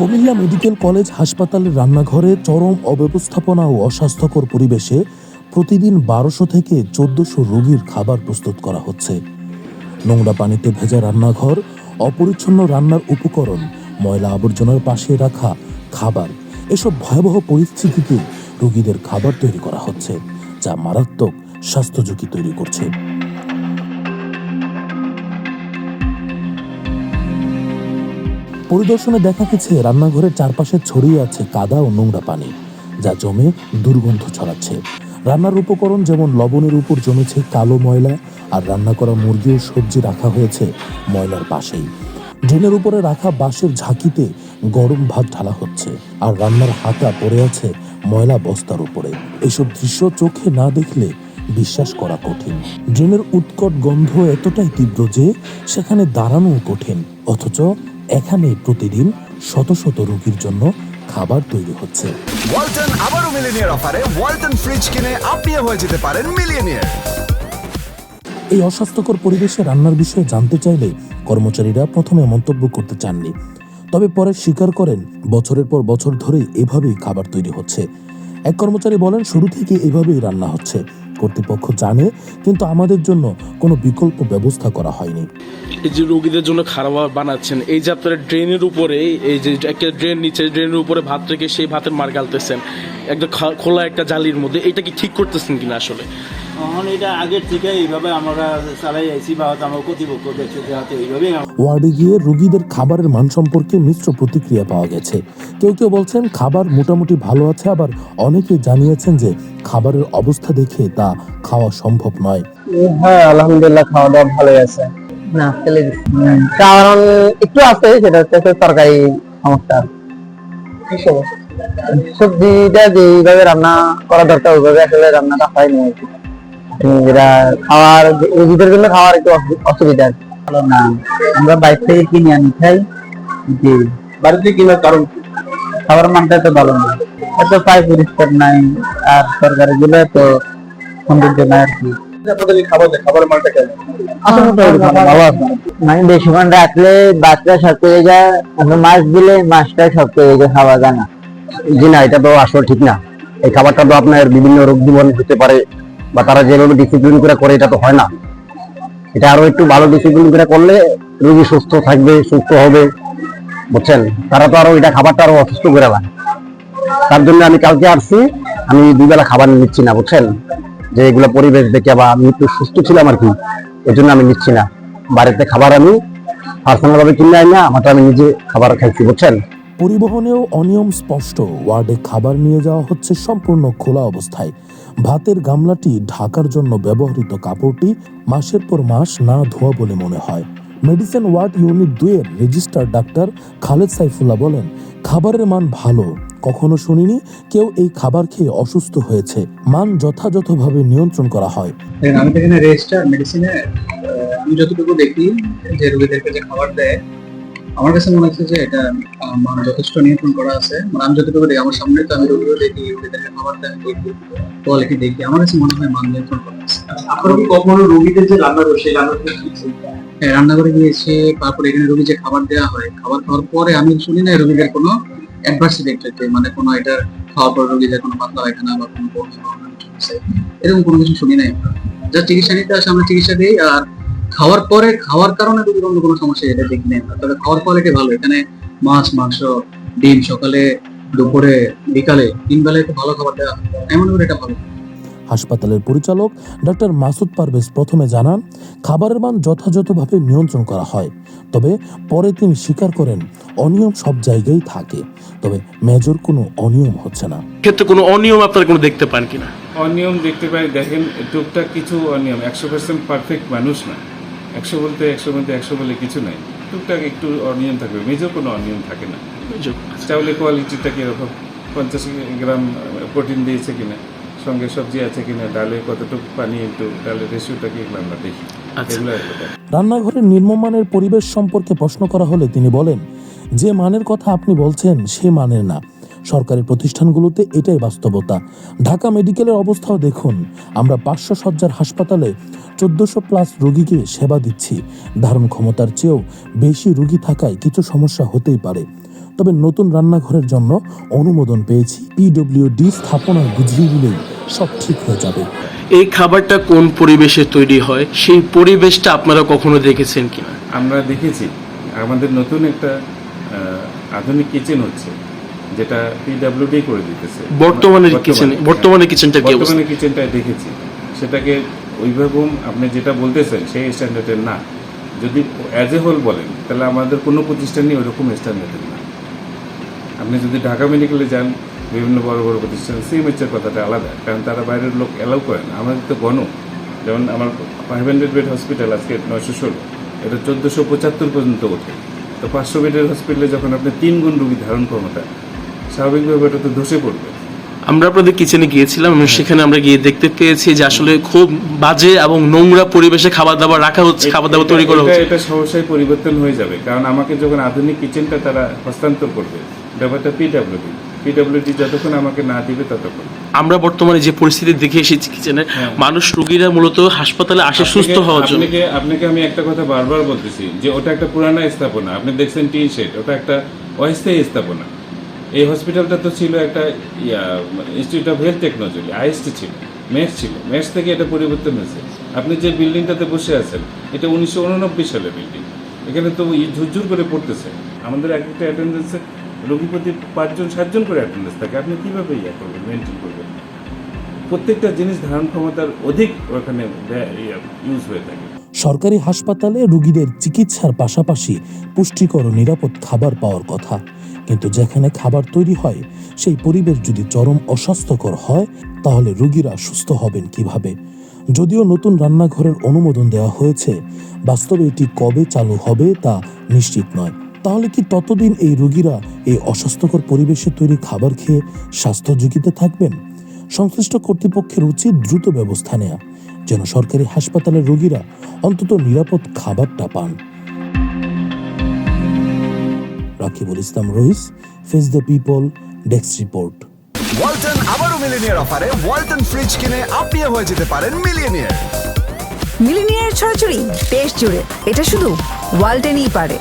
Comilla medical college হাসপাতালের রান্নাঘরে চরম অব্যবস্থাপনা ও অস্বাস্থ্যকর পরিবেশে প্রতিদিন বারোশো থেকে চোদ্দশো রোগীর খাবার প্রস্তুত করা হচ্ছে। নোংরা পানিতে ভেজা রান্নাঘর, অপরিচ্ছন্ন রান্নার উপকরণ, ময়লা আবর্জনার পাশে রাখা খাবার, এসব ভয়াবহ পরিস্থিতিতে রোগীদের খাবার তৈরি করা হচ্ছে, যা মারাত্মক স্বাস্থ্য ঝুঁকি তৈরি করছে। পরিদর্শনে দেখা গেছে, রান্নাঘরের চারপাশে ছড়িয়ে আছে কাদা ও নোংরা পানি, যা জমে দুর্গন্ধ ছড়াচ্ছে। রান্নার উপকরণ যেমন লবণের উপর জমেছে কালো ময়লা আর রান্না করা মুরগি ও সবজি রাখা হয়েছে ময়লার পাশেই। ড্রেনের উপরে রাখা বাঁশের ঝাঁকিতে গরম ভাত ঢালা হচ্ছে আর রান্নার হাতা পড়ে আছে ময়লা বস্তার উপরে। এসব দৃশ্য চোখে না দেখলে বিশ্বাস করা কঠিন। ড্রেনের উৎকট গন্ধ এতটাই তীব্র যে সেখানে দাঁড়ানো কঠিন, অথচ এখানে প্রতিদিন শত শত রোগীর জন্য খাবার তৈরি হচ্ছে। ওয়ালটন আবারও মিলিনিয়ার অফারে ওয়ালটন ফ্রিজ কিনে আপনিও হয়ে যেতে পারেন মিলিয়নিয়ার। এই অস্বাস্থ্যকর পরিবেশে রান্নার বিষয়ে জানতে চাইলে কর্মচারীরা প্রথমে মন্তব্য করতে চাননি। তবে পরে স্বীকার করেন বছরের পর বছর ধরে এভাবেই খাবার তৈরি হচ্ছে। এক কর্মচারী বলেন শুরু থেকে এভাবেই রান্না হচ্ছে। কর্তৃপক্ষ জানে, কিন্তু আমাদের জন্য কোনো বিকল্প ব্যবস্থা করা হয়নি। এই যে রোগীদের জন্য খাবার বানাচ্ছেন, এই যে ড্রেনের উপরে, এই যে একটা ড্রেন নিচে, ড্রেনের উপরে ভাত রেখে সেই ভাতের মার গালতেছেন, একদম খোলা একটা জালির মধ্যে, এটা কি ঠিক করতেছেন কিনা আসলে? এখন এটা আগের থেকে এইভাবে আমরা চালাই আইছি বা আমার কর্তৃপক্ষ দেখছে যে হয়তো ওয়ার্ডে গিয়ে রোগীদের খাবারের মান সম্পর্কে মিশ্র প্রতিক্রিয়া পাওয়া গেছে। কেউ কেউ বলছেন খাবার মোটামুটি ভালো আছে আবার অনেকে জানিয়েছেন যে খাবারের অবস্থা দেখে তা খাওয়া সম্ভব নয়। হ্যাঁ আলহামদুলিল্লাহ খাওয়া দাওয়া ভালোই আছে। না খেলে কারণ একটু আছে সেটা হচ্ছে তরকারি সমস্যা। সবজিটা যেইভাবে রান্না করা দরকার ওইভাবে আসলে রান্নাটা হয়নি আর যেটা খাওয়ার রোগীদের জন্য খাওয়ার একটু অসুবিধা ভালো না আমরা বাইরে থেকে কিনে আনি খাই জি। বাড়িতে কিনার কারণ খাবার মানটা তো ভালো না। এত পাই পরিষ্কার নাই আর তরকারি গুলো তো সৌন্দর্য নাই আর কি। বেশি মান রাখলে বাচ্চা শক্ত হয়ে যায় মাছ দিলে মাছটা শক্ত হয়ে যায় খাওয়া যায় না। জি না এটা তো আসলে ঠিক না। এই খাবারটা তো আপনার বিভিন্ন রোগ জীবন হতে পারে বা তারা যেভাবে ডিসিপ্লিন করে করে, এটা তো হয় না। এটা আরও একটু ভালো ডিসিপ্লিন করে করলে রোগী সুস্থ থাকবে, সুস্থ হবে, বুঝছেন? তারা তো আরও এটা খাবারটা আরও অসুস্থ করে দেয় তার জন্য আমি কালকে আসছি, আমি দুই বেলা খাবার নিচ্ছি না, বুঝছেন? যে এগুলো পরিবেশ দেখে বা আমি একটু সুস্থ ছিলাম আর কি এই জন্য আমি নিচ্ছি না। বাড়িতে খাবার আমি পার্সোনাল ভাবে কিনে আনি না আমারটা আমি নিজে খাবার খাইছি, বুঝছেন? পরিবহনেও অনিয়ম স্পষ্ট। ওয়ার্ডে খাবার নিয়ে যাওয়া হচ্ছে সম্পূর্ণ খোলা অবস্থায়। ভাতের গামলাটি ঢাকার জন্য ব্যবহৃত কাপড়টি মাসের পর মাস না ধোয়া বলে মনে হয়। মেডিসিন ওয়ার্ড ইউনিট দুয়ের রেজিস্টার ডাক্তার খালেদ সাইফুল্লাহ বলেন, খাবারের মান ভালো। কখনো শুনিনি কেউ এই খাবার খেয়ে অসুস্থ হয়েছে। মান যথাযথভাবে নিয়ন্ত্রণ করা হয়। আমি এখানে রেজিস্টার মেডিসিনে আমি যতটুকু দেখি যে রোগীদেরকে যে খাবার দেয় আমার কাছে মনে হচ্ছে যে এটা আহ, মান যথেষ্ট নিয়ন্ত্রণ করা আছে। মানে আমি যতটুকু দেখি আমার সামনে তো আমি রোগীও দেখি রোগীদেরকে খাবার আমি দেখি কোয়ালিটি দেখি আমার কাছে মনে হয় মান নিয়ন্ত্রণ করা আছে। আপনারা কি কখনো রোগীদের যে রান্না সেই রান্না করে খেয়েছেন? হ্যাঁ, রান্নাঘরে গিয়েছে তারপরে এখানে রোগী যে খাবার দেওয়া হয় খাবার খাওয়ার পরে আমি শুনি না রোগীদের কোনো অ্যাডভার্স ইফেক্ট মানে কোনো এটা খাওয়ার পর রোগীদের কোনো পাতলা পায়খানা বা কোনো বমি এরকম কোনো কিছু শুনি নাই আমরা। যা চিকিৎসা নিতে আসে আমরা চিকিৎসা দিই আর খাওয়ার পরে খাওয়ার কারণে রোগীর অন্য কোনো সমস্যা এটা দেখি নেই। তবে খাওয়ার কোয়ালিটি ভালো। এখানে মাছ মাংস ডিম সকালে দুপুরে বিকালে তিন বেলায় খুব ভালো খাবার দেওয়া হয়। আমি মনে করি এটা ভালো। হাসপাতালের পরিচালক ডক্টর মাসুদ পারভেজ প্রথমে জানান খাবারের মান যথাযথভাবে নিয়ন্ত্রণ করা হয়। তবে পরে তিনি স্বীকার করেন অনিয়ম সব জায়গায় থাকে। তবে মেজর কোনো অনিয়ম হচ্ছে না। ক্ষেত্রে কোনো অনিয়ম আপনারা কোনো দেখতে পান কিনা? অনিয়ম দেখতে পাই দেখেন টুকটাক কিছু অনিয়ম। একশো পার্সেন্ট পারফেক্ট মানুষ না। একশো বলতে একশো মধ্যে একশো বলে কিছু নাই। টুকটাক একটু অনিয়ম থাকবে মেজর কোনো অনিয়ম থাকে না। চাউলের কোয়ালিটিটা কীরকম পঞ্চাশ গ্রাম প্রোটিন দিয়েছে কিনা? সঙ্গে সবজি আছে কিনা? ডালে কতটুকু পানি একটু ডালের রেশিওটা কি আমরা দেখি। আচ্ছা। রান্নাঘরের নির্মমানের পরিবেশ সম্পর্কে প্রশ্ন করা হলে তিনি বলেন যে মানের কথা আপনি বলছেন সে মানের না। সরকারি প্রতিষ্ঠানগুলোতে এটাই বাস্তবতা। ঢাকা মেডিকেলের অবস্থাও দেখুন আমরা পাঁচশো সজ্জার হাসপাতালে চোদ্দশো প্লাস রোগীকে সেবা দিচ্ছি। ধারণ ক্ষমতার চেয়েও বেশি রোগী থাকায় কিছু সমস্যা হতেই পারে। তবে নতুন রান্নাঘরের জন্য অনুমোদন পেয়েছি। পিডব্লিউডি স্থাপনা বুঝিয়ে দিলেই সব ঠিক হয়ে যাবে। এই খাবারটা কোন পরিবেশে তৈরি হয়? সেই পরিবেশটা আপনারা কখনো দেখেছেন কিনা? আমরা দেখেছি। আমাদের নতুন একটা আহ, আধুনিক কিচেন হচ্ছে যেটা পিডাব্লিউডি করে দিতেছে। বর্তমানে কিচেন। বর্তমানে কিচেনটা কি বর্তমানে কিচেনটা দেখেছি। সেটাকে ওইভাবে আপনি যেটা বলতেছেন, সেই স্ট্যান্ডার্ডের না। যদি অ্যাজ এ হোল বলেন, তাহলে আমাদের কোনো প্রতিষ্ঠানই ওইরকম স্ট্যান্ডার্ডের না। আপনি যদি ঢাকা মেডিকেলে যান, বিভিন্ন বড় বড় প্রতিষ্ঠান সিএমএচের কথাটা আলাদা, কারণ তারা বাইরের লোক অ্যালাউ করে না। আমাদের তো গণ। যেমন আমার ফাইভ হান্ড্রেড বেড হসপিটাল আজকে নয়শো ষোলো, এটা চোদ্দোশো পঁচাত্তর পর্যন্ত ওঠে। তো পাঁচশো বেডের হসপিটালে যখন আপনি তিন গুণ রুগী ধারণ ক্ষমতা, স্বাভাবিকভাবে এটা তো ধসে পড়বে। আমরা আপনাদের কিচেনে গিয়েছিলাম এবং সেখানে আমরা গিয়ে দেখতে পেয়েছি যে আসলে খুব বাজে এবং নোংরা পরিবেশে খাবার দাবার রাখা হচ্ছে খাবার দাবার তৈরি করা হচ্ছে। এটা সহসাই পরিবর্তন হয়ে যাবে কারণ আমাকে যখন আধুনিক কিচেনটা তারা হস্তান্তর করবে ব্যাপারটা পিডাব্লিউডি পিডাব্লিউডি যতক্ষণ আমাকে না দিবে ততক্ষণ। আমরা বর্তমানে যে পরিস্থিতি দেখে এসেছি কিচেনে মানুষ রুগীরা মূলত হাসপাতালে আসে সুস্থ হওয়ার জন্য। আপনাকে আপনাকে আমি একটা কথা বারবার বলতেছি যে ওটা একটা পুরানা স্থাপনা আপনি দেখছেন টিন শেড ওটা একটা অস্থায়ী স্থাপনা। এই হসপিটালটা তো ছিল একটা ইয়া institute of health technology IST ছিল, মেস ছিল। মেস থেকে এটা পরিবর্তন হয়েছে। আপনি যে বিল্ডিংটাতে বসে আছেন, এটা উনিশশো উননব্বই সালের বিল্ডিং। এখানে তো ঝুরঝুর করে পড়তেছে। আমাদের এক একটা অ্যাটেন্ডেন্সে রোগী প্রতি পাঁচজন, সাতজন করে অ্যাটেন্ডেন্স থাকে। আপনি কীভাবে ইয়া করবেন মেনটেন করবেন? প্রত্যেকটা জিনিস ধারণ ক্ষমতার অধিক ওখানে ইউজ হয়ে থাকে। সরকারি হাসপাতালে রোগীদের চিকিৎসার পাশাপাশি পুষ্টিকর নিরাপদ খাবার পাওয়ার কথা। কিন্তু যেখানে খাবার তৈরি হয়, সেই পরিবেশ যদি চরম অস্বাস্থ্যকর হয়, তাহলে রোগীরা সুস্থ হবেন কীভাবে? যদিও নতুন রান্নাঘরের অনুমোদন দেওয়া হয়েছে, বাস্তবে এটি কবে চালু হবে তা নিশ্চিত নয়। তাহলে কি ততদিন এই রোগীরা এই অস্বাস্থ্যকর পরিবেশে তৈরি খাবার খেয়ে স্বাস্থ্য ঝুঁকিতে থাকবেন? সংশ্লিষ্ট কর্তৃপক্ষের উচিত দ্রুত ব্যবস্থা নেওয়া যেন সরকারি হাসপাতালের রোগীরা অন্তত নিরাপদ খাবারটা পান। Rakibul Islam Rahis face the people desk report Walton আবারও মিলিনিয়ার অফারে ওয়ালটন ফ্রিজ কিনে আপনিও হয়ে যেতে পারেন মিলিনিয়ার। মিলিনিয়ার ছড়াছড়ি দেশ জুড়ে এটা শুধু ওয়ালটেনই পারে।